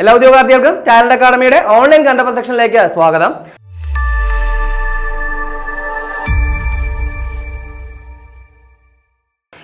എല്ലാ ഉദ്യോഗാർത്ഥികൾക്കും talent അക്കാഡമിയുടെ online കണ്ടപ്പ് സെക്ഷനിലേക്ക് സ്വാഗതം.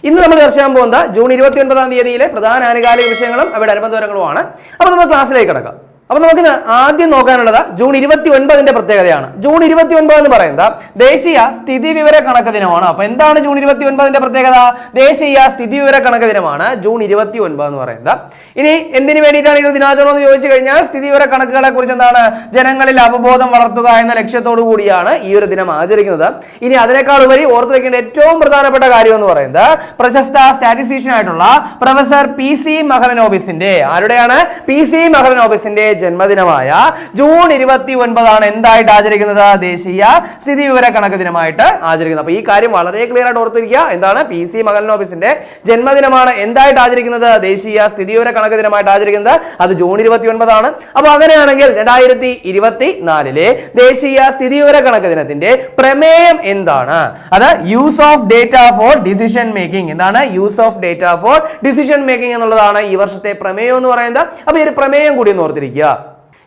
ഇന്ന് നമ്മൾ ചർച്ച ചെയ്യാൻ പോകുന്നത് ജൂൺ ഇരുപത്തി ഒൻപതാം തീയതിയിലെ പ്രധാന ആനുകാലിക വിഷയങ്ങളും അവയുടെ അനുബന്ധ വിവരങ്ങളുമാണ്. അപ്പോൾ നമ്മൾ ക്ലാസ്സിലേക്ക് കിടക്കാം. അപ്പോൾ നമുക്ക് ആദ്യം നോക്കാനുള്ളത് ജൂൺ ഇരുപത്തി ഒൻപതിന്റെ പ്രത്യേകതയാണ്. ജൂൺ ഇരുപത്തി ഒൻപത് എന്ന് പറയുന്നത് ദേശീയ സ്ഥിതി വിവര കണക്ക് ദിനമാണ്. അപ്പൊ എന്താണ് ജൂൺ ഇരുപത്തി ഒൻപതിന്റെ പ്രത്യേകത? ദേശീയ സ്ഥിതി വിവര കണക്ക് ദിനമാണ് ജൂൺ ഇരുപത്തി ഒൻപത് എന്ന് പറയുന്നത്. ഇനി എന്തിനു വേണ്ടിയിട്ടാണ് ഈ ദിനാചരണം എന്ന് ചോദിച്ചു കഴിഞ്ഞാൽ സ്ഥിതി വിവര കണക്കുകളെ കുറിച്ച് എന്താണ്? ജനങ്ങളിൽ അവബോധം വളർത്തുക എന്ന ലക്ഷ്യത്തോടു കൂടിയാണ് ഈ ഒരു ദിനം ആചരിക്കുന്നത്. ഇനി അതിനേക്കാൾ ഉപരി ഓർത്തു വെക്കേണ്ട ഏറ്റവും പ്രധാനപ്പെട്ട കാര്യം എന്ന് പറയുന്നത് പ്രശസ്ത സ്റ്റാറ്റിസ്റ്റീഷ്യൻ ആയിട്ടുള്ള പ്രൊഫസർ പി സി മഹലനോബിസിന്റെ ആരുടെയാണ്? പി സി മഹലനോബിസിന്റെ ജന്മദിനമായ ജൂൺ ഇരുപത്തി ഒൻപതാണ് എന്തായിട്ട് ആചരിക്കുന്നത്? ദേശീയ സ്ഥിതി വിവര കണക്ക് ദിനമായിട്ട് ആചരിക്കുന്നത്. അപ്പൊ ഈ കാര്യം വളരെ ക്ലിയർ ആയിട്ട് ഓർത്തിരിക്കുക. എന്താണ്? പി സി മകൻ ഓഫീസിന്റെ ജന്മദിനമാണ് എന്തായിട്ട് ആചരിക്കുന്നത്? ദേശീയ സ്ഥിതി വിവര കണക്ക് ദിനമായിട്ട് ആചരിക്കുന്നത് അത് ജൂൺ ഇരുപത്തി ഒൻപതാണ് അപ്പൊ അങ്ങനെയാണെങ്കിൽ രണ്ടായിരത്തി ഇരുപത്തി നാലിലെ ദേശീയ സ്ഥിതി വിവര കണക്ക് ദിനത്തിന്റെ പ്രമേയം എന്താണ്? അത് use of data for decision making എന്താണ്? Use of data for decision making എന്നുള്ളതാണ് ഈ വർഷത്തെ പ്രമേയം എന്ന് പറയുന്നത്. അപ്പൊ ഈ ഒരു പ്രമേയം കൂടി ഒന്ന് ഓർത്തിരിക്കുക.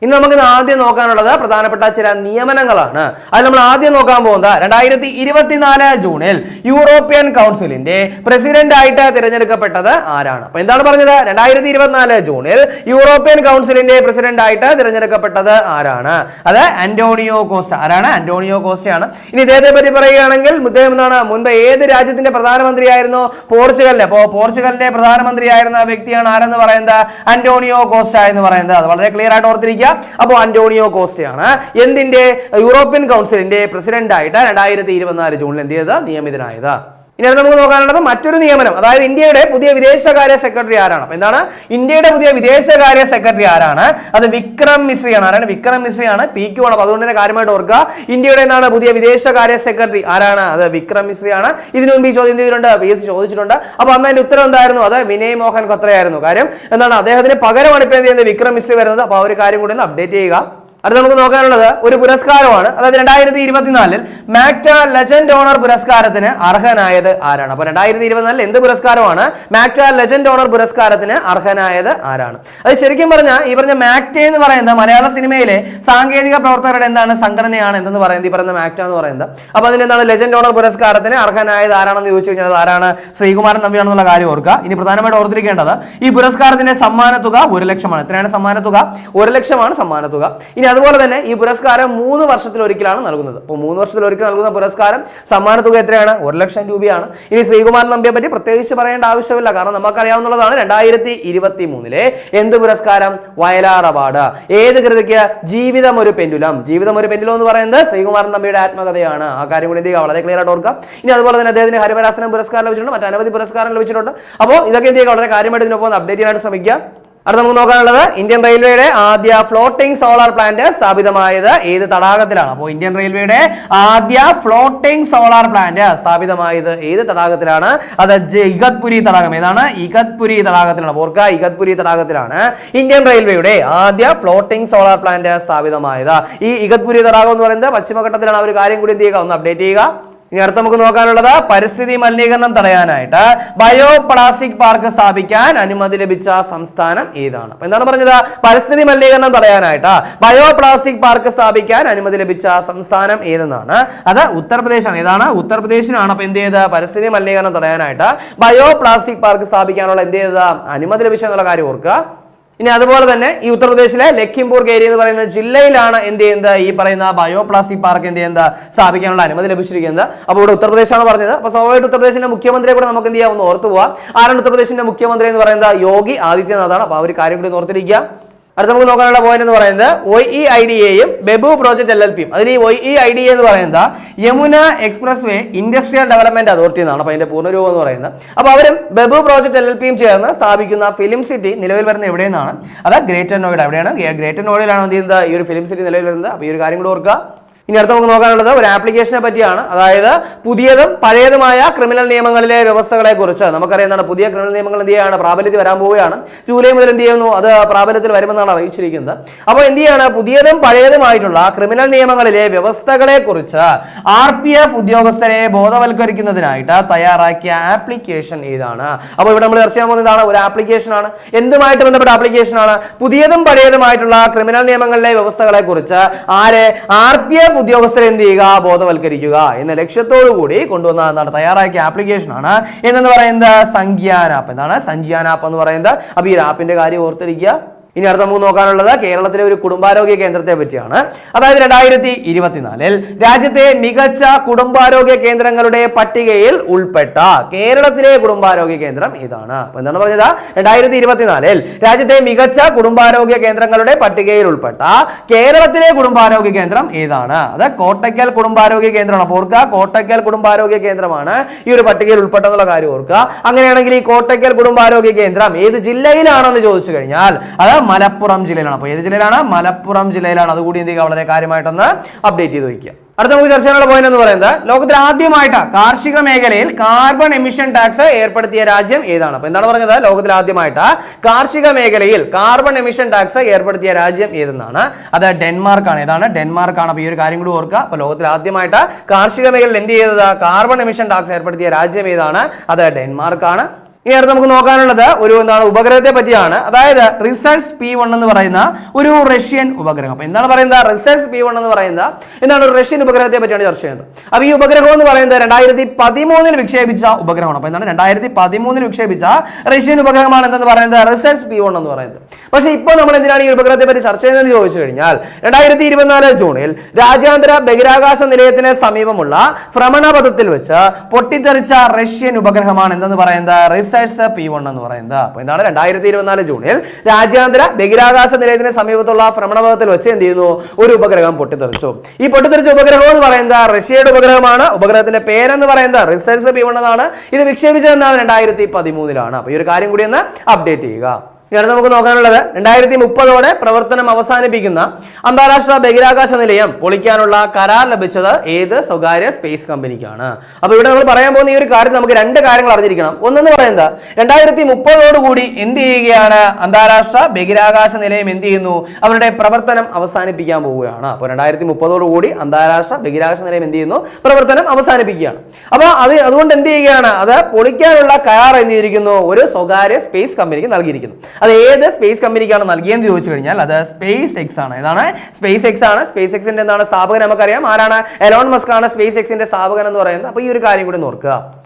ഇന്ന് നമുക്ക് ആദ്യം നോക്കാനുള്ളത് പ്രധാനപ്പെട്ട ചില നിയമനങ്ങളാണ്. അത് നമ്മൾ ആദ്യം നോക്കാൻ പോകുന്നത് രണ്ടായിരത്തി ഇരുപത്തിനാല് ജൂണിൽ യൂറോപ്യൻ കൗൺസിലിന്റെ പ്രസിഡന്റ് ആയിട്ട് തിരഞ്ഞെടുക്കപ്പെട്ടത് ആരാണ്? അപ്പൊ എന്താണ് പറഞ്ഞത്? രണ്ടായിരത്തി ഇരുപത്തിനാല് ജൂണിൽ യൂറോപ്യൻ കൗൺസിലിന്റെ പ്രസിഡന്റ് ആയിട്ട് തിരഞ്ഞെടുക്കപ്പെട്ടത് ആരാണ്? അത് അന്റോണിയോ കോസ്റ്റ. ആരാണ്? അന്റോണിയോ കോസ്റ്റയാണ്. ഇനി ഇദ്ദേഹത്തെ പറ്റി പറയുകയാണെങ്കിൽ ഇദ്ദേഹം എന്താണ്? മുൻപ് ഏത് രാജ്യത്തിന്റെ പ്രധാനമന്ത്രിയായിരുന്നു? പോർച്ചുഗലിലെ അപ്പോ പോർച്ചുഗലിന്റെ പ്രധാനമന്ത്രിയായിരുന്ന വ്യക്തിയാണ് ആരെന്ന് പറയുന്നത്? അന്റോണിയോ കോസ്റ്റ എന്ന് പറയുന്നത്. അത് വളരെ ക്ലിയർ ആയിട്ട് ഓർത്തിരിക്കുക. അപ്പോൾ അന്റോണിയോ കോസ്റ്റയാണ്. എന്തിന്റെ? യൂറോപ്യൻ കൗൺസിലിന്റെ പ്രസിഡന്റ് ആയിട്ട് രണ്ടായിരത്തി ഇരുപത്തിനാല് ജൂണിൽ എന്ത് ചെയ്തത്? നിയമിതനായത്. ഇനി നമുക്ക് നോക്കാനുള്ളത് മറ്റൊരു നിയമനം. അതായത് ഇന്ത്യയുടെ പുതിയ വിദേശകാര്യ സെക്രട്ടറി ആരാണ്? അപ്പൊ എന്താണ്? ഇന്ത്യയുടെ പുതിയ വിദേശകാര്യ സെക്രട്ടറി ആരാണ്? അത് വിക്രം മിശ്രിയാണ്. ആരാണ്? വിക്രം മിശ്രിയാണ്. പി ക്യു ആണ്. അപ്പൊ അതുകൊണ്ട് തന്നെ കാര്യമായിട്ട് ഓർക്കുക ഇന്ത്യയുടെ എന്താണ് പുതിയ വിദേശകാര്യ സെക്രട്ടറി ആരാണ്? അത് വിക്രം മിശ്രിയാണ്. ഇതിനു മുമ്പ് ഈ ചോദ്യം ചെയ്തിട്ടുണ്ട് പി എസ് ചോദിച്ചിട്ടുണ്ട്. അപ്പൊ അന്ന് അതിന്റെ ഉത്തരം എന്തായിരുന്നു? അത് വിനയ് മോഹൻ ഖത്രയായിരുന്നു. കാര്യം എന്താണ്? അദ്ദേഹത്തിന് പകരമാണ് ഇപ്പൊ എന്ത് ചെയ്യുന്നത്? വിക്രം മിശ്രി വരുന്നത്. അപ്പൊ ആ ഒരു കാര്യം കൂടി ഒന്ന് അപ്ഡേറ്റ് ചെയ്യുക. അടുത്ത നമുക്ക് നോക്കാനുള്ളത് ഒരു പുരസ്കാരമാണ്. അതായത് രണ്ടായിരത്തി ഇരുപത്തിനാലിൽ മാക്ട ലെജൻഡ് ഓണർ പുരസ്കാരത്തിന് അർഹനായത് ആരാണ്? അപ്പൊ രണ്ടായിരത്തി ഇരുപത്തിനാലിൽ എന്ത് പുരസ്കാരമാണ്? മാക്ട ലെജൻഡ് ഓണർ പുരസ്കാരത്തിന് അർഹനായത് ആരാണ്? അത് ശരിക്കും പറഞ്ഞാൽ ഈ പറഞ്ഞ മാക്ട എന്ന് പറയുന്നത് മലയാള സിനിമയിലെ സാങ്കേതിക പ്രവർത്തകരുടെ എന്താണ് സംഘടനയാണ് എന്തെന്ന് പറയുന്നത്? ഈ പറയുന്ന മാക്ട എന്ന് പറയുന്നത്. അപ്പൊ അതിന് എന്താണ് ലെജൻഡ് ഓണർ പുരസ്കാരത്തിന് അർഹനായത് ആരാണെന്ന് ചോദിച്ചു കഴിഞ്ഞാൽ ആരാണ്? ശ്രീകുമാരൻ നമ്പിയാണെന്നുള്ള കാര്യം ഓർക്കുക. ഇനി പ്രധാനമായിട്ട് ഓർത്തിരിക്കേണ്ടത് ഈ പുരസ്കാരത്തിന്റെ സമ്മാനത്തുക തുക ഒരു ലക്ഷമാണ്. എത്രയാണ് സമ്മാനത്തുക? തുക ഒരു ലക്ഷമാണ് സമ്മാനത്തുക. തുക ഇനി അതുപോലെ തന്നെ ഈ പുരസ്കാരം മൂന്ന് വർഷത്തിലൊരിക്കലാണ് നൽകുന്നത്. അപ്പോൾ മൂന്ന് വർഷത്തിലൊരിക്കൽ നൽകുന്ന പുരസ്കാരം സമ്മാന തുക എത്രയാണ്? ഒരു ലക്ഷം രൂപയാണ്. ഇനി ശ്രീകുമാർ നമ്പിയെ പറ്റി പ്രത്യേകിച്ച് പറയേണ്ട ആവശ്യമില്ല. കാരണം നമുക്കറിയാവുന്നതാണ് രണ്ടായിരത്തി ഇരുപത്തി മൂന്നിലെ എന്ത് പുരസ്കാരം? വയലാർ അവാർഡ്. ഏത് കൃതിക്ക് ജീവിതം ഒരു പെൻഡുലം? ജീവിതം ഒരു പെൻഡുലം എന്ന് പറയുന്നത് ശ്രീകുമാർ നമ്പിയുടെ ആത്മകഥയാണ്. ആ കാര്യം കൂടി എന്ത് വളരെ ക്ലിയർ ആയിട്ട് ഓർക്കുക. ഇനി അതുപോലെ തന്നെ അദ്ദേഹത്തിന് ഹരിവരാസനം പുരസ്കാരം ലഭിച്ചിട്ടുണ്ട്. മറ്റ് അനവധി പുരസ്കാരം ലഭിച്ചിട്ടുണ്ട്. അപ്പോൾ ഇതൊക്കെ എന്ത് ചെയ്യുക? വളരെ കാര്യമായിട്ട് ഇതിനൊപ്പം അപ്ഡേറ്റ് ചെയ്യാനായിട്ട് ശ്രമിക്കുക. അടുത്ത നമുക്ക് നോക്കാനുള്ളത് ഇന്ത്യൻ റെയിൽവേയുടെ ആദ്യ ഫ്ലോട്ടിംഗ് സോളാർ പ്ലാന്റ് സ്ഥാപിതമായത് ഏത് തടാകത്തിലാണ്? അപ്പോൾ ഇന്ത്യൻ റെയിൽവേയുടെ ആദ്യ ഫ്ലോട്ടിംഗ് സോളാർ പ്ലാന്റ് സ്ഥാപിതമായത് ഏത് തടാകത്തിലാണ്? അത് ഇഗത്പുരി തടാകം. ഏതാണ്? ഇഗത്പുരി തടാകത്തിലാണ്. ഓർക്ക ഇഗത്പുരി തടാകത്തിലാണ് ഇന്ത്യൻ റെയിൽവേയുടെ ആദ്യ ഫ്ലോട്ടിംഗ് സോളാർ പ്ലാന്റ് സ്ഥാപിതമായത്. ഈ ഇഗത്പുരി തടാകം എന്ന് പറയുന്നത് പശ്ചിമഘട്ടത്തിലാണ്. അവർ കാര്യം കൂടി എന്ത് ചെയ്യുക? ഒന്ന് അപ്ഡേറ്റ് ചെയ്യുക. ഇനി അടുത്ത നമുക്ക് നോക്കാനുള്ളത് പരിസ്ഥിതി മലിനീകരണം തടയാനായിട്ട് ബയോ പ്ലാസ്റ്റിക് പാർക്ക് സ്ഥാപിക്കാൻ അനുമതി ലഭിച്ച സംസ്ഥാനം ഏതാണ്? അപ്പൊ എന്താണ് പറഞ്ഞത്? പരിസ്ഥിതി മലിനീകരണം തടയാനായിട്ട് ബയോ പ്ലാസ്റ്റിക് പാർക്ക് സ്ഥാപിക്കാൻ അനുമതി ലഭിച്ച സംസ്ഥാനം ഏതെന്നാണ്? അത് ഉത്തർപ്രദേശാണ്. ഏതാണ്? ഉത്തർപ്രദേശിനാണ്. അപ്പൊ എന്ത് ചെയ്ത് പരിസ്ഥിതി മലിനീകരണം തടയാനായിട്ട് ബയോ പ്ലാസ്റ്റിക് പാർക്ക് സ്ഥാപിക്കാനുള്ള എന്ത് ചെയ്തത്? അനുമതി ലഭിച്ച എന്നുള്ള കാര്യം ഓർക്കുക. ഇനി അതുപോലെ തന്നെ ഈ ഉത്തർപ്രദേശിലെ ലഖിംപൂർ ഏരിയ എന്ന് പറയുന്ന ജില്ലയിലാണ് എന്ത് ചെയ്യുന്നത്? ഈ പറയുന്ന ബയോപ്ലാസ്റ്റിക് പാർക്ക് എന്ത് ചെയ്യുന്നത്? സ്ഥാപിക്കാനുള്ള അനുമതി ലഭിച്ചിരിക്കുന്നത്. അപ്പോൾ ഇവിടെ ഉത്തർപ്രദേശാണ് പറഞ്ഞത്. അപ്പോൾ സ്വാഭാവികമായിട്ട് ഉത്തർപ്രദേശിന്റെ മുഖ്യമന്ത്രിയെ കൂടെ നമുക്ക് എന്ത് ചെയ്യാം ഒന്ന് ഓർത്തു പോവാം. ആരാണ് ഉത്തർപ്രദേശിന്റെ മുഖ്യമന്ത്രി എന്ന് പറയുന്നത്? യോഗി ആദിത്യനാഥാണ്. അപ്പോൾ ആ ഒരു കാര്യം കൂടി ഓർത്തിരിക്കുക. അടുത്ത നമുക്ക് നോക്കാനുള്ള പോയിന്റ് എന്ന് പറയുന്നത് ഒയ് ഇ ഐ ഡി എയും ബെബു പ്രോജക്ട് എൽ എൽ പിയും അതിൽ ഈ ഒയ് ഇ ഐ ഡി എ എന്ന് പറയുന്നത് Yamuna express way industrial development authority എന്നാണ്. അപ്പോൾ അതിന്റെ പൂർണരൂപം എന്ന് പറയുന്നത്. അപ്പോൾ അവരും ബെബു പ്രോജക്ട് എൽ എൽ പിയും ചേർന്ന് സ്ഥാപിക്കുന്ന ഫിലിം സിറ്റി നിലവിൽ വരുന്ന എവിടെ നിന്നാണ് അത് ഗ്രേറ്റർ നോയിഡ എവിടെയാണ്? ഗ്രേറ്റർ നോയിഡയിലാണ് എന്ത് ചെയ്യുന്നത്? ഈ ഒരു ഫിലിം സിറ്റി നിലവിൽ വരുന്നത്. അപ്പോൾ ഈ ഒരു കാര്യം കൂടെ ഓർക്കുക. ഇനി അടുത്ത് നമുക്ക് നോക്കാനുള്ളത് ഒരു ആപ്ലിക്കേഷനെ പറ്റിയാണ്. അതായത് പുതിയതും പഴയതുമായ ക്രിമിനൽ നിയമങ്ങളിലെ വ്യവസ്ഥകളെ കുറിച്ച് നമുക്കറിയാം പുതിയ ക്രിമിനൽ നിയമങ്ങൾ എന്ത് ചെയ്യാണ് പ്രാബല്യത്തിൽ വരാൻ പോവുകയാണ്. ജൂലൈ മുതൽ എന്ത് ചെയ്യുന്നു? അത് പ്രാബല്യത്തിൽ വരുമെന്നാണ് അറിയിച്ചിരിക്കുന്നത്. അപ്പോൾ എന്ത് ചെയ്യാണ്? പുതിയതും പഴയതുമായിട്ടുള്ള ക്രിമിനൽ നിയമങ്ങളിലെ വ്യവസ്ഥകളെ കുറിച്ച് ആർ പി എഫ് ഉദ്യോഗസ്ഥരെ ബോധവൽക്കരിക്കുന്നതിനായിട്ട് തയ്യാറാക്കിയ ആപ്ലിക്കേഷൻ ഏതാണ് അപ്പോൾ ഇവിടെ നമ്മൾ ചർച്ച ചെയ്യാൻ പോകുന്നതാണ് ഒരു ആപ്ലിക്കേഷൻ ആണ്. എന്തുമായിട്ട് ബന്ധപ്പെട്ട ആപ്ലിക്കേഷൻ ആണ്? പുതിയതും പഴയതുമായിട്ടുള്ള ക്രിമിനൽ നിയമങ്ങളിലെ വ്യവസ്ഥകളെ കുറിച്ച് ആരെ? ആർ പി എഫ് ഉദ്യോഗസ്ഥരെ എന്ത് ചെയ്യുക? ബോധവൽക്കരിക്കുക എന്ന ലക്ഷ്യത്തോടു കൂടി കൊണ്ടുവന്ന എന്താണ്? തയ്യാറാക്കിയ ആപ്ലിക്കേഷൻ ആണ്. എന്നു പറയുന്നത് സംഖ്യാൻ ആപ്പ് എന്താണ്? സംഖ്യാൻ ആപ്പ് എന്ന് പറയുന്നത്. അപ്പൊ ഈ ആപ്പിന്റെ കാര്യം ഓർത്തിരിക്കുക. ഇനി അടുത്ത നമുക്ക് നോക്കാനുള്ളത് കേരളത്തിലെ ഒരു കുടുംബാരോഗ്യ കേന്ദ്രത്തെ പറ്റിയാണ്. അതായത് രണ്ടായിരത്തി ഇരുപത്തിനാലിൽ രാജ്യത്തെ മികച്ച കുടുംബാരോഗ്യ കേന്ദ്രങ്ങളുടെ പട്ടികയിൽ ഉൾപ്പെട്ട കേരളത്തിലെ കുടുംബാരോഗ്യ കേന്ദ്രം ഇതാണ്. അപ്പൊ എന്താണ് പറഞ്ഞത്? രണ്ടായിരത്തി ഇരുപത്തിനാലിൽ രാജ്യത്തെ മികച്ച കുടുംബാരോഗ്യ കേന്ദ്രങ്ങളുടെ പട്ടികയിൽ ഉൾപ്പെട്ട കേരളത്തിലെ കുടുംബാരോഗ്യ കേന്ദ്രം ഏതാണ് അത് കോട്ടയ്ക്കൽ കുടുംബാരോഗ്യ കേന്ദ്രമാണ്. അപ്പോൾ ഓർക്കുക കോട്ടയ്ക്കൽ കുടുംബാരോഗ്യ കേന്ദ്രമാണ് ഈ ഒരു പട്ടികയിൽ ഉൾപ്പെട്ടെന്നുള്ള കാര്യം ഓർക്കുക. അങ്ങനെയാണെങ്കിൽ ഈ കോട്ടയ്ക്കൽ കുടുംബാരോഗ്യ കേന്ദ്രം ഏത് ജില്ലയിലാണെന്ന് ചോദിച്ചു കഴിഞ്ഞാൽ അത് മലപ്പുറം ജില്ലയിലാണ്. അപ്പോൾ ഏത് ജില്ലയിലാണ്? മലപ്പുറം ജില്ലയിലാണ്. അതുകൂടി എന്ത് ചെയ്യുക? വളരെ കാര്യമായിട്ടൊന്ന് അപ്ഡേറ്റ് ചെയ്ത് വയ്ക്കുക. അടുത്ത നമുക്ക് ചർച്ച ചെയ്യാനുള്ള പോയിന്റ് എന്ന് പറയുന്നത് ലോകത്തിൽ ആദ്യമായിട്ട് കാർഷിക മേഖലയിൽ കാർബൺ എമിഷൻ ടാക്സ് ഏർപ്പെടുത്തിയ രാജ്യം ഏതാണ്? അപ്പൊ എന്താണ് പറഞ്ഞത്? ലോകത്തിൽ ആദ്യമായിട്ട് കാർഷിക മേഖലയിൽ കാർബൺ എമിഷൻ ടാക്സ് ഏർപ്പെടുത്തിയ രാജ്യം ഏതെന്നാണ്? അത് ഡെൻമാർക്ക് ആണ് ഏതാണ്? ഡെൻമാർക്ക് ആണ് അപ്പൊ ഈ ഒരു കാര്യം കൂടി ഓർക്കുക. അപ്പൊ ലോകത്തിൽ ആദ്യമായിട്ട് കാർഷിക മേഖലയിൽ എന്ത് ചെയ്തത്? കാർബൺ എമിഷൻ ടാക്സ് ഏർപ്പെടുത്തിയ രാജ്യം ഏതാണ്? അത് ഡെൻമാർക്ക് ആണ് ഇനി അടുത്ത് നമുക്ക് നോക്കാനുള്ളത് ഒരു എന്താണ് ഉപഗ്രഹത്തെ പറ്റിയാണ്. അതായത് റിസർച്ച് പി വൺ എന്ന് പറയുന്ന ഒരു റഷ്യൻ ഉപഗ്രഹം. അപ്പൊ എന്താണ് പറയുന്നത്? റിസർച്ച് പി വൺ എന്ന് പറയുന്ന എന്താണ് ഒരു റഷ്യൻ ഉപഗ്രഹത്തെ പറ്റിയാണ് ചർച്ച ചെയ്യുന്നത്. അപ്പൊ ഈ ഉപഗ്രഹം എന്ന് പറയുന്നത് രണ്ടായിരത്തി പതിമൂന്നിൽ വിക്ഷേപിച്ച ഉപഗ്രഹമാണ്. അപ്പൊ എന്താണ്? രണ്ടായിരത്തി പതിമൂന്നിൽ വിക്ഷേപിച്ച റഷ്യൻ ഉപഗ്രഹമാണ് എന്തെന്ന് പറയുന്നത്? റിസർച്ച് പി വൺ എന്ന് പറയുന്നത്. പക്ഷേ ഇപ്പോൾ നമ്മൾ എന്തിനാണ് ഈ ഉപഗ്രഹത്തെ പറ്റി ചർച്ച ചെയ്യുന്നതെന്ന് ചോദിച്ചു കഴിഞ്ഞാൽ രണ്ടായിരത്തി ഇരുപത്തിനാല് ജൂണിൽ രാജ്യാന്തര ബഹിരാകാശ നിലയത്തിന് സമീപമുള്ള ഭ്രമണപഥത്തിൽ വെച്ച് പൊട്ടിത്തെറിച്ച റഷ്യൻ ഉപഗ്രഹമാണ് എന്തെന്ന് പറയുന്നത്? റിസർച്ച് പി വൺ എന്ന് പറയുന്നത്. അപ്പോൾ എന്താണ് രണ്ടായിരത്തി ഇരുപത്തിനാല് ജൂണിൽ രാജ്യാന്തര ബഹിരാകാശ നിലയത്തിന് സമീപത്തുള്ള ഭ്രമണപഥത്തിൽ വെച്ച് എന്ത് ചെയ്യുന്നു? ഒരു ഉപഗ്രഹം പൊട്ടിത്തെറിച്ചു. ഈ പൊട്ടിത്തെറിച്ച ഉപഗ്രഹം എന്ന് പറയുന്നത് റഷ്യയുടെ ഉപഗ്രഹമാണ്. ഉപഗ്രഹത്തിന്റെ പേരെന്ന് പറയുന്നത് റിസൈഡ്സ് പി വൺ എന്നാണ്. ഇത് വിക്ഷേപിച്ചത് വിക്ഷേപിച്ചതെന്നാണ് രണ്ടായിരത്തി പതിമൂന്നിലാണ് അപ്പോൾ ഈ ഒരു കാര്യം കൂടി ഒന്ന് അപ്ഡേറ്റ് ചെയ്യുക. ഇനി നമുക്ക് നോക്കാനുള്ളത്. രണ്ടായിരത്തി മുപ്പതോടെ പ്രവർത്തനം അവസാനിപ്പിക്കുന്ന അന്താരാഷ്ട്ര ബഹിരാകാശ നിലയം പൊളിക്കാനുള്ള കരാർ ലഭിച്ചത് ഏത് സ്വകാര്യ സ്പേസ് കമ്പനിക്കാണ്? അപ്പൊ ഇവിടെ നമ്മൾ പറയാൻ പോകുന്ന ഈ ഒരു കാര്യം നമുക്ക് രണ്ട് കാര്യങ്ങൾ അറിഞ്ഞിരിക്കണം. ഒന്നെന്ന് പറയുന്നത് രണ്ടായിരത്തി മുപ്പതോടുകൂടി എന്ത് ചെയ്യുകയാണ്? അന്താരാഷ്ട്ര ബഹിരാകാശ നിലയം എന്ത് ചെയ്യുന്നു? അവരുടെ പ്രവർത്തനം അവസാനിപ്പിക്കാൻ പോവുകയാണ്. അപ്പോൾ രണ്ടായിരത്തി മുപ്പതോടുകൂടി അന്താരാഷ്ട്ര ബഹിരാകാശ നിലയം എന്ത് ചെയ്യുന്നു? പ്രവർത്തനം അവസാനിപ്പിക്കുകയാണ്. അപ്പോൾ അത് അതുകൊണ്ട് എന്ത് ചെയ്യുകയാണ്? അത് പൊളിക്കാനുള്ള കരാർ എന്ത് ചെയ്തിരിക്കുന്നു? ഒരു സ്വകാര്യ സ്പേസ് കമ്പനിക്ക് നൽകിയിരിക്കുന്നു. അത് ഏത് സ്പേസ് കമ്പനിക്കാണ് നൽകിയെന്ന് ചോദിച്ചു കഴിഞ്ഞാൽ അത് സ്പേസ് എക്സ് ആണ്. ഏതാണ്? സ്പേസ് എക്സ് ആണ്. സ്പേസ് എക്സിന്റെ എന്താണ് സ്ഥാപകൻ നമുക്കറിയാം. ആരാണ്? എലോൺ മസ്ക് ആണ്. സ്പേസ് എക്സിന്റെ സ്ഥാപകൻ എന്ന് പറയുന്നത്. അപ്പോൾ ഈ ഒരു കാര്യം കൂടി നോക്കുക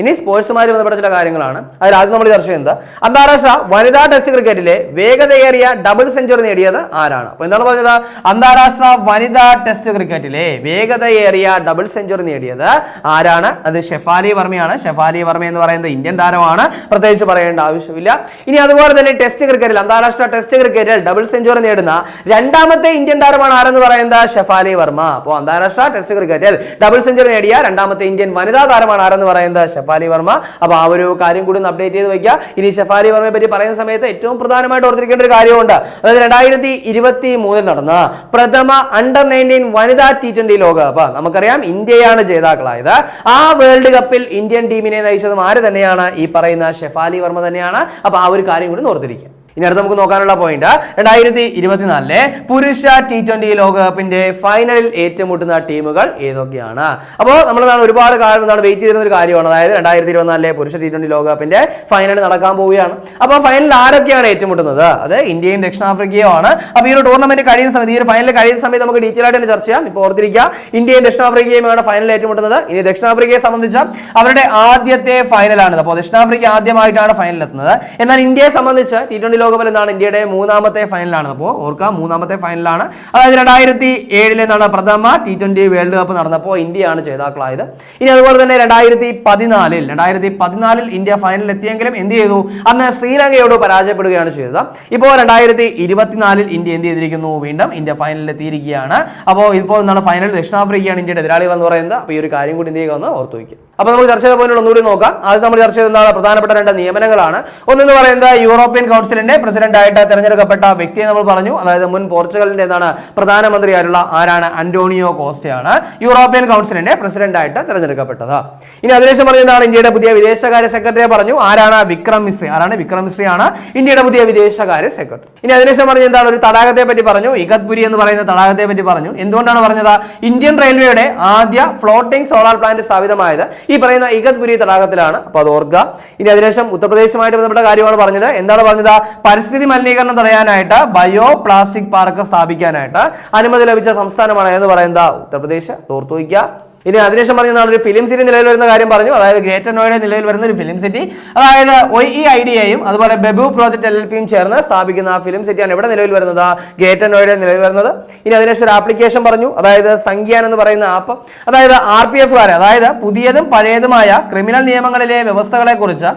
ഇനി സ്പോർട്സുമായി ബന്ധപ്പെട്ട ചില കാര്യങ്ങളാണ്. അതിൽ ആദ്യം നമ്മൾ ചർച്ച ചെയ്യുന്നത് അന്താരാഷ്ട്ര വനിതാ ടെസ്റ്റ് ക്രിക്കറ്റിലെ വേഗതയേറിയ ഡബിൾ സെഞ്ചുറി നേടിയത് ആരാണ്? അപ്പോൾ എന്താണ് പറഞ്ഞത്? അന്താരാഷ്ട്ര വനിതാ ടെസ്റ്റ് ക്രിക്കറ്റിലെ വേഗതയേറിയ ഡബിൾ സെഞ്ചുറി നേടിയത് ആരാണ്? അത് ഷെഫാലി വർമ്മയാണ്. ഷെഫാലി വർമ്മ എന്ന് പറയുന്നത് ഇന്ത്യൻ താരമാണ്. പ്രത്യേകിച്ച് പറയേണ്ട ആവശ്യമില്ല. ഇനി അതുപോലെ തന്നെ ടെസ്റ്റ് ക്രിക്കറ്റിൽ അന്താരാഷ്ട്ര ടെസ്റ്റ് ക്രിക്കറ്റിൽ ഡബിൾ സെഞ്ചുറി നേടുന്ന രണ്ടാമത്തെ ഇന്ത്യൻ താരമാണ് ആരെന്ന് പറയുന്നത്? ഷെഫാലി വർമ്മ. അപ്പോൾ അന്താരാഷ്ട്ര ടെസ്റ്റ് ക്രിക്കറ്റിൽ ഡബിൾ സെഞ്ചുറി നേടിയ രണ്ടാമത്തെ ഇന്ത്യൻ വനിതാ താരമാണ് ആരെന്ന് പറയുന്നത്? ഷെഫാലി വർമ്മ. അപ്പോൾ ആ ഒരു കാര്യം കൂടി ഒന്ന് അപ്ഡേറ്റ് ചെയ്ത് വെക്കുക ഇനി ഷെഫാലി വർമ്മയെ പറ്റി പറയുന്ന സമയത്ത് ഏറ്റവും പ്രധാനമായിട്ട് ഓർത്തിരിക്കേണ്ട ഒരു കാര്യമുണ്ട്. അതായത് രണ്ടായിരത്തി ഇരുപത്തി മൂന്നിൽ നടന്ന പ്രഥമ അണ്ടർ നയന്റീൻ വനിതാ ടി ട്വന്റി ലോകകപ്പ് നമുക്കറിയാം ഇന്ത്യയാണ് ജേതാക്കളായത്. ആ വേൾഡ് കപ്പിൽ ഇന്ത്യൻ ടീമിനെ നയിച്ചതും ആര് തന്നെയാണ്? ഈ പറയുന്ന ഷെഫാലി വർമ്മ തന്നെയാണ്. അപ്പോൾ ആ ഒരു കാര്യം കൂടി ഓർത്തിരിക്കുക. ഇനി അടുത്ത് നമുക്ക് നോക്കാനുള്ള പോയിന്റ് രണ്ടായിരത്തി ഇരുപത്തിനാലിലെ പുരുഷ ടി ട്വന്റി ലോകകപ്പിന്റെ ഫൈനലിൽ ഏറ്റുമുട്ടുന്ന ടീമുകൾ ഏതൊക്കെയാണ്? അപ്പോൾ നമ്മൾ ഒരുപാട് കാലം എന്താണ് വെയിറ്റ് ചെയ്തിരുന്ന ഒരു കാര്യമാണ്. അതായത് രണ്ടായിരത്തി ഇരുപത്തിനാലിലെ പുരുഷ ടി ട്വന്റി ലോകകപ്പിന്റെ ഫൈനൽ നടക്കാൻ പോവുകയാണ്. അപ്പോൾ ഫൈനലിൽ ആരൊക്കെയാണ് ഏറ്റുമുട്ടുന്നത്? അത് ഇന്ത്യയും ദക്ഷിണാഫ്രിക്കയും ആണ്. അപ്പോൾ ഈ ഒരു ടൂർണമെന്റ് കഴിയുന്ന സമയത്ത് ഈ ഒരു ഫൈനൽ കഴിയുന്ന സമയത്ത് നമുക്ക് ഡീറ്റെയിൽ ആയിട്ട് തന്നെ ചർച്ച ചെയ്യാം. ഇപ്പോൾ ഓർത്തിരിക്കുക ഇന്ത്യയും ദക്ഷിണാഫ്രിക്കയുമാണ് ഫൈനൽ ഏറ്റുമുട്ടുന്നത്. ഇനി ദക്ഷിണാഫ്രിക്കയെ സംബന്ധിച്ച് അവരുടെ ആദ്യത്തെ ഫൈനലാണ് അപ്പോൾ ദക്ഷിണാഫ്രിക്ക ആദ്യമായിട്ടാണ് ഫൈനലിൽ എത്തുന്നത്. എന്നാൽ ഇന്ത്യയെ സംബന്ധിച്ച് ടി ട്വന്റി ലോകകപ്പിൽ എന്താണ് ഇന്ത്യയുടെ മൂന്നാമത്തെ ഫൈനലാണ് അപ്പോൾ ഓർക്കുക മൂന്നാമത്തെ ഫൈനലാണ് അതായത് രണ്ടായിരത്തി ഏഴിലെ നടന്ന പ്രഥമ ടി ട്വന്റി വേൾഡ് കപ്പ് നടന്നപ്പോൾ ഇന്ത്യയാണ് ജേതാക്കളായത്. ഇനി അതുപോലെ തന്നെ രണ്ടായിരത്തി പതിനാലിൽ രണ്ടായിരത്തി പതിനാലിൽ ഇന്ത്യ ഫൈനലിൽ എത്തിയെങ്കിലും എന്ത് ചെയ്തു? അന്ന് ശ്രീലങ്കയോട് പരാജയപ്പെടുകയാണ് ചെയ്തത്. ഇപ്പോൾ രണ്ടായിരത്തി ഇരുപത്തിനാലിൽ ഇന്ത്യ എന്ത് ചെയ്തിരിക്കുന്നു? വീണ്ടും ഇന്ത്യ ഫൈനലിൽ എത്തിയിരിക്കുകയാണ്. അപ്പോൾ ഇപ്പോൾ എന്താണ് ഫൈനൽ ദക്ഷിണാഫ്രിക്കയാണ് ഇന്ത്യയുടെ എതിരാളികൾ എന്ന് പറയുന്നത്. അപ്പോൾ ഈ ഒരു കാര്യം കൂടി എന്ത് ചെയ്യുക? ഒന്ന് ഓർത്തു വയ്ക്കും അപ്പോൾ നമ്മൾ ചർച്ച ചെയ്ത പോയിന്റ് ഒന്നുകൂടി നോക്കാം. ആദ്യം നമ്മൾ ചർച്ച ചെയ്ത പ്രധാനപ്പെട്ട രണ്ട് നിയമനങ്ങളാണ്. ഒന്നെന്ന് പറയുന്നത് യൂറോപ്യൻ കൗൺസിലിന്റെ കൗൺസിലിന്റെ പ്രസിഡന്റായിട്ട് തെരഞ്ഞെടുക്കപ്പെട്ട വ്യക്തിയെ നമ്മൾ പറഞ്ഞു. അതായത് മുൻ പോർച്ചുഗലിന്റെ എന്താണ് പ്രധാനമന്ത്രിയായിട്ടുള്ള ആരാണ്? അന്റോണിയോ കോസ്റ്റയാണ് യൂറോപ്യൻ കൗൺസിലിന്റെ പ്രസിഡന്റായിട്ട് തെരഞ്ഞെടുക്കപ്പെട്ടത്. ഇനി അതിനുശേഷം പറഞ്ഞതാണ് ഇന്ത്യയുടെ പുതിയ വിദേശകാര്യ സെക്രട്ടറിയെ പറഞ്ഞു. ആരാണ്? വിക്രം മിശ്രി. ആരാണ്? വിക്രം മിശ്രി ആണ് ഇന്ത്യയുടെ പുതിയ വിദേശകാര്യ സെക്രട്ടറി. ഇനി അതിനുശേഷം പറഞ്ഞ എന്താണ്? ഒരു തടാകത്തെ പറ്റി പറഞ്ഞു. ഇഗത്പുരി എന്ന് പറയുന്ന തടാകത്തെ പറ്റി പറഞ്ഞു. എന്തുകൊണ്ടാണ് പറഞ്ഞത്? ഇന്ത്യൻ റെയിൽവേയുടെ ആദ്യ ഫ്ലോട്ടിംഗ് സോളാർ പ്ലാന്റ് സ്ഥാപിതമായത് ഈ പറയുന്ന ഇഗത്പുരി തടാകത്തിലാണ്. അപ്പൊ അത് ഓർക്കുക. ഇനി അതിനുശേഷം ഉത്തർപ്രദേശുമായിട്ട് ബന്ധപ്പെട്ട കാര്യമാണ് പറഞ്ഞത്. എന്താണ് പറഞ്ഞത്? പരിസ്ഥിതി മലിനീകരണം തടയാനായിട്ട് ബയോ പ്ലാസ്റ്റിക് പാർക്ക് സ്ഥാപിക്കാനായിട്ട് അനുമതി ലഭിച്ച സംസ്ഥാനമാണ് എന്ന് പറയുന്നത്? ഉത്തർപ്രദേശ്. ഓർത്തു വയ്ക്കുക. ഇനി അതിനുശേഷം പറഞ്ഞ ഒരു ഫിലിം സിറ്റി നിലവിൽ വരുന്ന കാര്യം പറഞ്ഞു. അതായത് ഗ്രേറ്റർ നോയിഡ നിലവിൽ വരുന്ന ഒരു ഫിലിം സിറ്റി അതായത് ഒയ് ഇ ഐ ഡിയെയും അതുപോലെ ബെബു പ്രോജക്ട് എൽ എൽ പിയും ചേർന്ന് സ്ഥാപിക്കുന്ന ആ ഫിലിം സിറ്റിയാണ് എവിടെ നിലവിൽ വരുന്നത്. ഗ്രേറ്റർ നോയിഡ നിലവിൽ വരുന്നത്. ഇനി അതിനുശേഷം ഒരു ആപ്ലിക്കേഷൻ പറഞ്ഞു. അതായത് സംഖ്യാൻ എന്ന് പറയുന്ന ആപ്പ് അതായത് ആർ പി എഫുകാരെ അതായത് പുതിയതും പഴയതുമായ ക്രിമിനൽ നിയമങ്ങളിലെ വ്യവസ്ഥകളെ കുറിച്ച്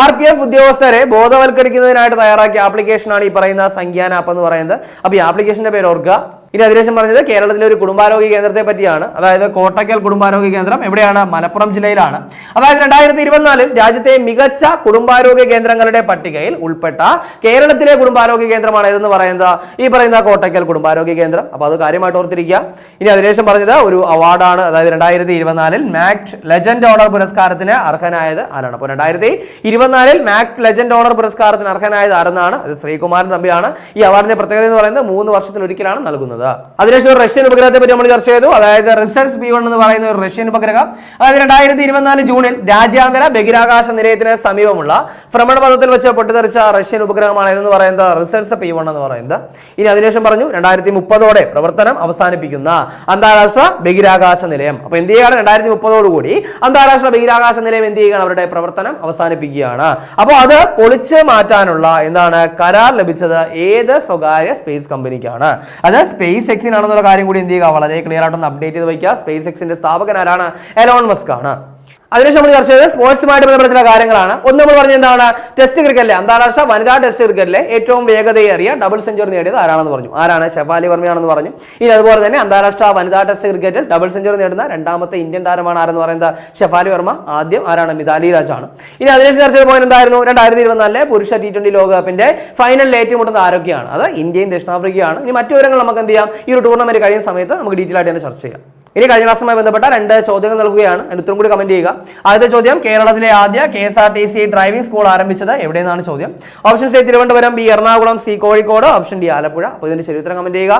ആർ പി എഫ് ഉദ്യോഗസ്ഥരെ ബോധവൽക്കരിക്കുന്നതിനായിട്ട് തയ്യാറാക്കിയ ആപ്ലിക്കേഷനാണ് ഈ പറയുന്ന സംഖ്യാൻ ആപ്പ് എന്ന് പറയുന്നത്. അപ്പോൾ ഈ ആപ്ലിക്കേഷന്റെ പേര് ഓർക്കുക. ഇനി അതിനുശേഷം പറഞ്ഞത് കേരളത്തിലെ ഒരു കുടുംബാരോഗ്യ കേന്ദ്രത്തെ പറ്റിയാണ്. അതായത് കോട്ടക്കൽ കുടുംബാരോഗ്യ കേന്ദ്രം എവിടെയാണ്? മലപ്പുറം ജില്ലയിലാണ്. അതായത് രണ്ടായിരത്തി ഇരുപത്തിനാലിൽ രാജ്യത്തെ മികച്ച കുടുംബാരോഗ്യ കേന്ദ്രങ്ങളുടെ പട്ടികയിൽ ഉൾപ്പെട്ട കേരളത്തിലെ കുടുംബാരോഗ്യ കേന്ദ്രമാണ് ഇതെന്ന് പറയുന്നത്? ഈ പറയുന്ന കോട്ടക്കൽ കുടുംബാരോഗ്യ കേന്ദ്രം. അപ്പോൾ അത് കാര്യമായിട്ട് ഓർത്തിരിക്കുക. ഇനി അതിനുശേഷം പറഞ്ഞത് ഒരു അവാർഡാണ്. അതായത് രണ്ടായിരത്തി ഇരുപത്തിനാലിൽ മാക്ട് ലെജൻഡ് ഓണർ പുരസ്കാരത്തിന് അർഹനായത് ആരാണ്? അപ്പോൾ രണ്ടായിരത്തി ഇരുപത്തിനാലിൽ മാക്ട് ലെജൻഡ് ഓണർ പുരസ്കാരത്തിന് അർഹനായത് ആരെന്നാണ്? അത് ശ്രീകുമാരൻ തമ്പിയാണ്. ഈ അവാർഡിന്റെ പ്രത്യേകത എന്ന് പറയുന്നത് മൂന്ന് വർഷത്തിൽ ഒരിക്കലാണ് നൽകുന്നത് അതിനുശേഷം റഷ്യൻ ഉപഗ്രഹത്തെ പറ്റി നമ്മൾ ചർച്ച ചെയ്തു. അതായത് റിസർച്ച് ബി വൺ എന്ന് പറയുന്ന ഒരു റഷ്യൻ ഉപഗ്രഹം. അതായത് രണ്ടായിരത്തി ഇരുപത്തിനാല് ജൂണിൽ രാജ്യാന്തര ബഹിരാകാശ നിലയത്തിന് സമീപമുള്ള ഭ്രമണപഥത്തിൽ വെച്ച് പൊട്ടിത്തെറിച്ച റഷ്യൻ ഉപഗ്രഹമാണ് ഇതെന്ന് പറയുന്നത്. റിസർച്ച് പി വൺ എന്ന് പറയുന്നത്. ഇനി അതിനുശേഷം പറഞ്ഞു രണ്ടായിരത്തി മുപ്പതോടെ പ്രവർത്തനം അവസാനിപ്പിക്കുന്ന അന്താരാഷ്ട്ര ബഹിരാകാശ നിലയം. അപ്പൊ എന്ത് ചെയ്യുകയാണ്? രണ്ടായിരത്തി മുപ്പതോടുകൂടി അന്താരാഷ്ട്ര ബഹിരാകാശ നിലയം എന്ത് ചെയ്യുകയാണ്? അവരുടെ പ്രവർത്തനം അവസാനിപ്പിക്കുകയാണ്. അപ്പോൾ അത് പൊളിച്ച് മാറ്റാനുള്ള എന്താണ്? കരാർ ലഭിച്ചത് ഏത് സ്വകാര്യ സ്പേസ് കമ്പനിക്കാണ്? അത് സ്പേസ് എക്സിനാണെന്നുള്ള കാര്യം കൂടി എന്ത് ചെയ്യുക? വളരെ ക്ലിയർ ആയിട്ടൊന്ന് അപ്ഡേറ്റ് ചെയ്ത് വയ്ക്കുക. സ്പേസ് എക്സിന്റെ സ്ഥാപകൻ ആരാണ്? എലോൺ മസ്ക് ആണ്. അതിനുശേഷം നമ്മൾ ചർച്ച ചെയ്തത് സ്പോർട്സുമായിട്ട് ബന്ധപ്പെട്ട ചില കാര്യങ്ങളാണ്. ഒന്ന് നമ്മൾ പറഞ്ഞ എന്താണ്? ടെസ്റ്റ് ക്രിക്കറ്റിലെ അന്താരാഷ്ട്ര വനിതാ ടെസ്റ്റ് ക്രിക്കറ്റിലെ ഏറ്റവും വേഗതയേറിയ ഡബിൾ സെഞ്ചുറി നേടിയത് ആരാണെന്ന് പറഞ്ഞു? ആരാണ്? ഷെഫാലി വർമ്മയാണെന്ന് പറഞ്ഞു. ഇനി അതുപോലെ തന്നെ അന്താരാഷ്ട്ര വനിതാ ടെസ്റ്റ് ക്രിക്കറ്റിൽ ഡബിൾ സെഞ്ചുറി നേടുന്ന രണ്ടാമത്തെ ഇന്ത്യൻ താരമാണ് ആരെന്ന് പറയുന്നത്? ഷെഫാലി വർമ്മ. ആദ്യം ആരാണ്? മിതാലി രാജാണ്. ഇനി അതിനുശേഷം ചർച്ച ചെയ്ത പോയിന്റ് എന്തായിരുന്നു? രണ്ടായിരത്തി ഇരുപത്തിനാലിലെ പുരുഷ ടി ട്വന്റി ലോകകപ്പിന്റെ ഫൈനലിൽ ഏറ്റുമുട്ടുന്ന ആരൊക്കെയാണ്? അത് ഇന്ത്യയും ദക്ഷിണാഫ്രിക്കയാണ് ഇനി മറ്റു വിവരങ്ങൾ നമുക്ക് എന്ത് ചെയ്യാം? ഈ ഒരു ടൂർണമെന്റ് കഴിയുന്ന സമയത്ത് നമുക്ക് ഡീറ്റെയിൽ ആയിട്ട് തന്നെ ചർച്ച ചെയ്യാം. ഇനി കഴിഞ്ഞ ക്ലാസ്സുമായി ബന്ധപ്പെട്ട രണ്ട് ചോദ്യങ്ങൾ നൽകുകയാണ്. അതിന് ഉത്തരം കൂടി കമന്റ് ചെയ്യുക. ആദ്യത്തെ ചോദ്യം കേരളത്തിലെ ആദ്യ K S R T C driving school ആരംഭിച്ചത് എവിടെയെന്നാണ് ചോദ്യം. Option C Thiruvananthapuram. B Ernakulam. C Kozhikode. Option D Alappuzha. അപ്പോൾ ഇതിന്റെ ചരിത്രം കമന്റ് ചെയ്യുക.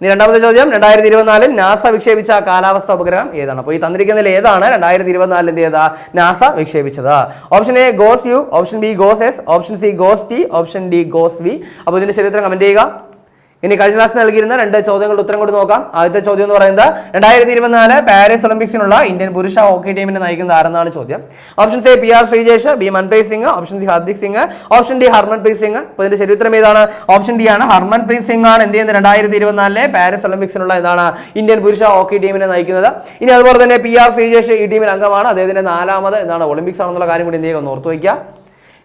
ഇനി രണ്ടാമത്തെ ചോദ്യം രണ്ടായിരത്തി ഇരുപത്തിനാലിൽ നാസ വിക്ഷേപിച്ച കാലാവസ്ഥ ഉപഗ്രഹം ഏതാണ്? അപ്പോൾ ഈ തന്നിരിക്കുന്നതിൽ ഏതാണ് രണ്ടായിരത്തി ഇരുപത്തിനാലിൽ എന്ത് NASA വിക്ഷേപിച്ചത്. Option A GOES U option B GOES S option C GOES T option D GOES V അപ്പോൾ ഇതിന്റെ ചരിത്രം കമന്റ് ചെയ്യുക. ഇനി കഴിഞ്ഞ ക്ലാസ് നൽകിയിരുന്ന രണ്ട് ചോദ്യങ്ങളുടെ ഉത്തരം കൂടി നോക്കാം. ആദ്യത്തെ ചോദ്യം എന്ന് പറയുന്നത് രണ്ടായിരത്തി ഇരുപത്തിനാല് പാരീസ് ഒളിമ്പിക്സിനുള്ള ഇന്ത്യൻ പുരുഷ ഹോക്കി ടീമിനെ നയിക്കുന്ന ആരെന്നാണ് ചോദ്യം? Option C P R Sreejesh B Manpreet Singh option C Hardik Singh option D Harmanpreet Singh. അപ്പോൾ ഇതിന്റെ ശരിയുത്തരം ഏതാണ്? ഓപ്ഷൻ ഡി ആണ് ഹർമൻപ്രീത് സിംഗ് ആണ് എന്ത് ചെയ്യുന്നത്? രണ്ടായിരത്തി ഇരുപത്തിനാലിലെ പാരീസ് ഒളിമ്പിക്സിനുള്ള എന്താണ് ഇന്ത്യൻ പുരുഷ ഹോക്കി ടീമിനെ നയിക്കുന്നത്. ഇനി അതുപോലെ തന്നെ പി ആർ ശ്രീജേഷ് ഈ ടീമിൽ അംഗമാണ്. അദ്ദേഹത്തിന്റെ നാലാമത് എന്താണ് ഒളിമ്പിക്സ് ആണെന്നുള്ള കാര്യം കൂടി എന്ത് ചെയ്യുക? ഒന്ന് ഓർത്തു വയ്ക്കുക.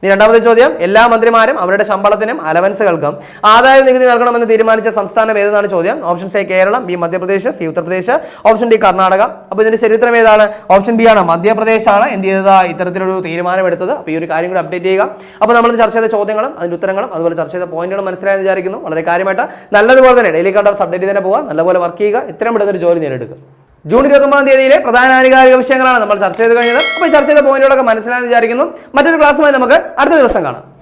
ഇനി രണ്ടാമത്തെ ചോദ്യം എല്ലാ മന്ത്രിമാരും അവരുടെ ശമ്പളത്തിനും അലവൻസുകൾക്കും ആദായ നികുതി നൽകണമെന്ന് തീരുമാനിച്ച സംസ്ഥാനം ഏതെന്നാണ് ചോദ്യം? Option A Keralam B Madhya Pradesh C Uttar Pradesh option D Karnataka. അപ്പോൾ ഇതിന്റെ ചരിത്രം ഏതാണ്? ഓപ്ഷൻ ബി ആണ് മധ്യപ്രദേശ് ആണ് എന്ത് ചെയ്തത്? ഇത്തരത്തിലൊരു തീരുമാനമെടുത്തത്. അപ്പോൾ ഈ ഒരു കാര്യം കൂടി അപ്ഡേറ്റ് ചെയ്യുക. അപ്പോൾ നമ്മൾ ചർച്ച ചെയ്ത ചോദ്യങ്ങളും അതിന്റെ ഉത്തരങ്ങളും അതുപോലെ ചർച്ച ചെയ്ത പോയിന്റുകളും മനസ്സിലായെന്ന് വിചാരിക്കുന്നു. വളരെ കാര്യമായിട്ട് നല്ലതുപോലെ തന്നെ ഡെയിലി കണ്ടർ അപ്ഡേറ്റ് തന്നെ പോവുക. നല്ലപോലെ വർക്ക് ചെയ്യുക. ഇത്രയും എടുത്തൊരു ജോലി നേടിയെടുക്കുക. ജൂൺ ഇരുപത്തൊമ്പതാം തീയതിയിലെ പ്രധാന ആനുകാലിക വിഷയങ്ങളാണ് നമ്മൾ ചർച്ച ചെയ്ത് കഴിഞ്ഞത്. അപ്പോൾ ചർച്ച ചെയ്ത പോയിന്റുകളൊക്കെ മനസ്സിലായെന്ന് വിചാരിക്കുന്നു. മറ്റൊരു ക്ലാസ്സുമായി നമുക്ക് അടുത്ത ദിവസം കാണാം.